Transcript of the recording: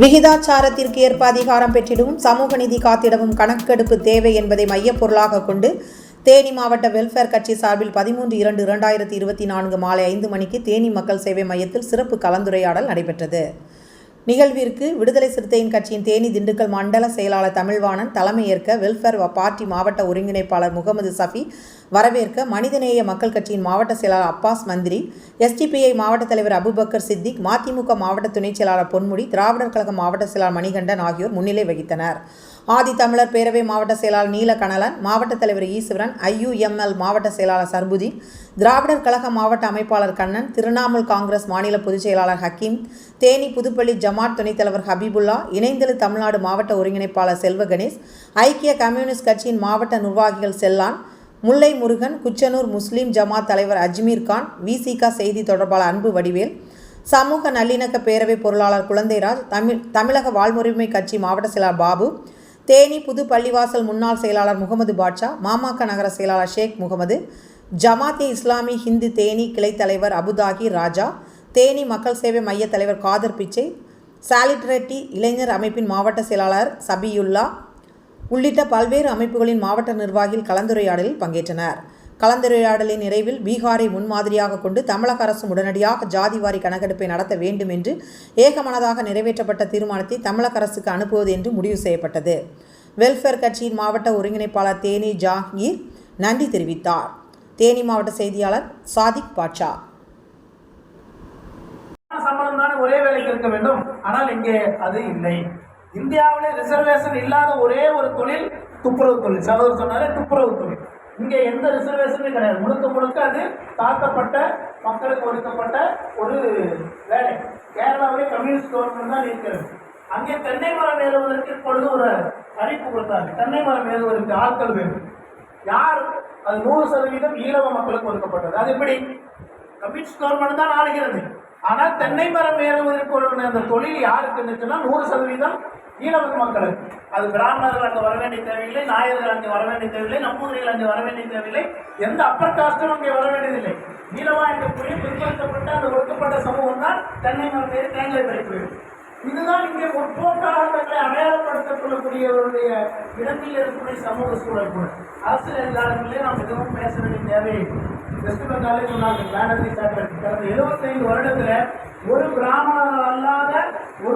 விகிதாச்சாரத்திற்கு ஏற்ப அதிகாரம் பெற்றிடவும் சமூக நிதி காத்திடவும் கணக்கெடுப்பு தேவை என்பதை மையப்பொருளாக கொண்டு தேனி மாவட்ட வெல்ஃபேர் கட்சி சார்பில் பதிமூன்று இரண்டு இரண்டாயிரத்தி இருபத்தி நான்கு மாலை ஐந்து மணிக்கு தேனி மக்கள் சேவை மையத்தில் சிறப்பு கலந்துரையாடல் நடைபெற்றது. நிகழ்விற்கு விடுதலை சிறுத்தையின் கட்சியின் தேனி திண்டுக்கல் மண்டல செயலாளர் தமிழ்வாணன் தலைமையேற்க வெல்ஃபேர் பார்ட்டி மாவட்ட ஒருங்கிணைப்பாளர் முகமது சஃபி வரவேற்க மனிதநேய மக்கள் கட்சியின் மாவட்ட செயலாளர் அப்பாஸ் மந்திரி எஸ்டிபிஐ மாவட்ட தலைவர் அபுபக்கர் சித்திக் மதிமுக மாவட்ட துணைச் செயலாளர் பொன்முடி திராவிடர் கழக மாவட்ட செயலாளர் மணிகண்டன் ஆகியோர் முன்னிலை வகித்தனர். ஆதி தமிழர் பேரவை மாவட்ட செயலாளர் நீலகணலன் மாவட்ட தலைவர் ஈஸ்வரன் ஐயுஎம்எல் மாவட்ட செயலாளர் சர்புதீன் திராவிடர் கழக மாவட்ட அமைப்பாளர் கண்ணன் திரிணாமுல் காங்கிரஸ் மாநில பொதுச் செயலாளர் ஹக்கீம் தேனி புதுப்பள்ளி ஜமாத் துணைத் தலைவர் ஹபீபுல்லா இணைந்தெழு தமிழ்நாடு மாவட்ட ஒருங்கிணைப்பாளர் செல்வ கணேஷ் ஐக்கிய கம்யூனிஸ்ட் கட்சியின் மாவட்ட நிர்வாகிகள் செல்லான் முல்லை முருகன் குச்சனூர் முஸ்லீம் ஜமாத் தலைவர் அஜ்மீர் கான் விசிகா செய்தி தொடர்பாளர் அன்பு வடிவேல் சமூக நல்லிணக்க பேரவை பொருளாளர் குழந்தைராஜ் தமிழ் தமிழக வாழ்முரிமை கட்சி மாவட்ட செயலாளர் பாபு தேனி புது பள்ளிவாசல் முன்னாள் செயலாளர் முகமது பாட்ஷா மாமக நகர செயலாளர் ஷேக் முகமது ஜமாத்தி இஸ்லாமி ஹிந்து தேனி கிளை தலைவர் அபுதாகி ராஜா தேனி மக்கள் சேவை மைய தலைவர் காதர் பிச்சை சாலிட்ரட்டி இளைஞர் அமைப்பின் மாவட்ட செயலாளர் சபியுல்லா உள்ளிட்ட பல்வேறு அமைப்புகளின் மாவட்ட நிர்வாகிகள் கலந்துரையாடலில் பங்கேற்றனர். கலந்துரையாடலின் நிறைவில் பீகாரை முன்மாதிரியாக கொண்டு தமிழக அரசு உடனடியாக ஜாதிவாரி கணக்கெடுப்பை நடத்த வேண்டும் என்று ஏகமனதாக நிறைவேற்றப்பட்ட தீர்மானத்தை தமிழக அரசுக்கு அனுப்புவது என்று முடிவு செய்யப்பட்டது. வெல்ஃபேர் கட்சியின் மாவட்ட ஒருங்கிணைப்பாளர் தேனி ஜாங்கீர் நன்றி தெரிவித்தார். தேனி மாவட்ட செய்தியாளர் சாதிக் பாட்ஷா. சம்பளம் தானே ஒரே வேலைக்கு இருக்க வேண்டும். ஆனால் இங்கே அது இல்லை. இந்தியாவிலே ரிசர்வேஷன் இல்லாத ஒரே ஒரு தொழில் துப்புரவு தொழில். சகோதரர் சொன்னாலே துப்புரவு தொழில். இங்கே எந்த ரிசர்வேஷனும் கிடையாது. முழுக்க முழுக்க அது தாக்கப்பட்ட மக்களுக்கு ஒதுக்கப்பட்ட ஒரு வேலை. கேரளாவிலே கம்யூனிஸ்ட் கவர்மெண்ட் தான் இருக்கிறது. அங்கே தென்னை மரம் ஏறுவதற்கு இப்பொழுது ஒரு அறிவிப்பு கொடுத்தாங்க. தென்னை மரம் ஏறுவதற்கு ஆட்கள் வேண்டும் யார்? அது நூறு சதவீதம் ஈழவ மக்களுக்கு ஒதுக்கப்பட்டது. அது எப்படி? கம்யூனிஸ்ட் கவர்மெண்ட் தான் ஆளுகிறது. ஆனால் தென்னை மரம் ஏறுவதற்கு அந்த தொழில் யாருக்கு நிற்குன்னா நூறு சதவீதம் ஈழவர் மக்களுக்கு. அது பிராமணர்கள் அங்கே வர வேண்டிய தேவையில்லை நாயர்கள் அங்கே வர வேண்டிய தேவையில்லை நம்பூதிரிகள் அங்கே வர வேண்டிய தேவையில்லை. எந்த அப்பர் காஸ்டும் அங்கே வர வேண்டியதில்லை. ஈழவா என்கக்கூடிய பிற்படுத்தப்பட்ட அந்த ஒடுக்கப்பட்ட சமூகம் தான் தென்னை மரம் ஏறி தேங்காய் படைப்பு இதுதான் இங்கே முற்போக்காக தங்களை அடையாளப்படுத்திக் கொள்ளக்கூடியவருடைய இடத்தில் இருக்கக்கூடிய சமூக சூழல் கூட. அரசியல் எல்லாருமே நாம் மிகவும் பேச வேண்டிய தேவையை வெஸ்ட் பெங்காலே சொன்னாங்க பேனர்ஜி சாட்டர் கடந்த எழுபத்தைந்து வருடத்துல ஒரு பிராமணர் அல்லாத ஒரு